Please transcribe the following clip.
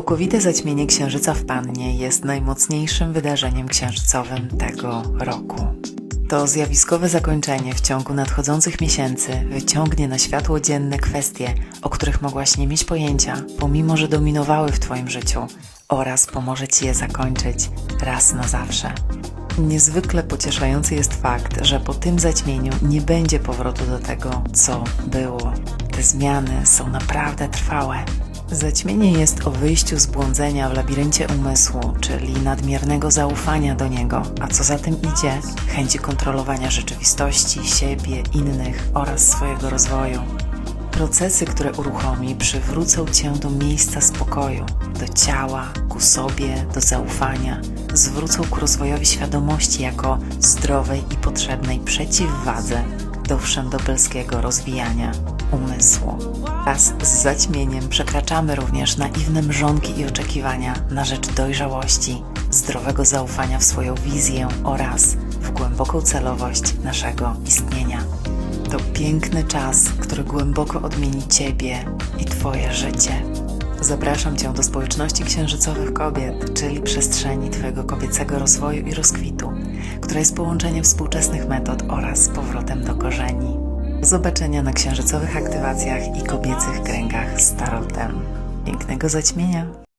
Całkowite zaćmienie księżyca w Pannie jest najmocniejszym wydarzeniem księżycowym tego roku. To zjawiskowe zakończenie w ciągu nadchodzących miesięcy wyciągnie na światło dzienne kwestie, o których mogłaś nie mieć pojęcia, pomimo że dominowały w Twoim życiu, oraz pomoże Ci je zakończyć raz na zawsze. Niezwykle pocieszający jest fakt, że po tym zaćmieniu nie będzie powrotu do tego, co było. Te zmiany są naprawdę trwałe. Zaćmienie jest o wyjściu z błądzenia w labiryncie umysłu, czyli nadmiernego zaufania do niego, a co za tym idzie, chęci kontrolowania rzeczywistości, siebie, innych oraz swojego rozwoju. Procesy, które uruchomi, przywrócą cię do miejsca spokoju, do ciała, ku sobie, do zaufania, zwrócą ku rozwojowi świadomości jako zdrowej i potrzebnej przeciwwadze do wszędobelskiego rozwijania umysłu. Wraz z zaćmieniem przekraczamy również naiwne mrzonki i oczekiwania na rzecz dojrzałości, zdrowego zaufania w swoją wizję oraz w głęboką celowość naszego istnienia. To piękny czas, który głęboko odmieni Ciebie i Twoje życie. Zapraszam Cię do społeczności księżycowych kobiet, czyli przestrzeni Twojego kobiecego rozwoju i rozkwitu, która jest połączeniem współczesnych metod oraz powrotem do korzeni. Do zobaczenia na księżycowych aktywacjach i kobiecych kręgach z tarotem. Pięknego zaćmienia!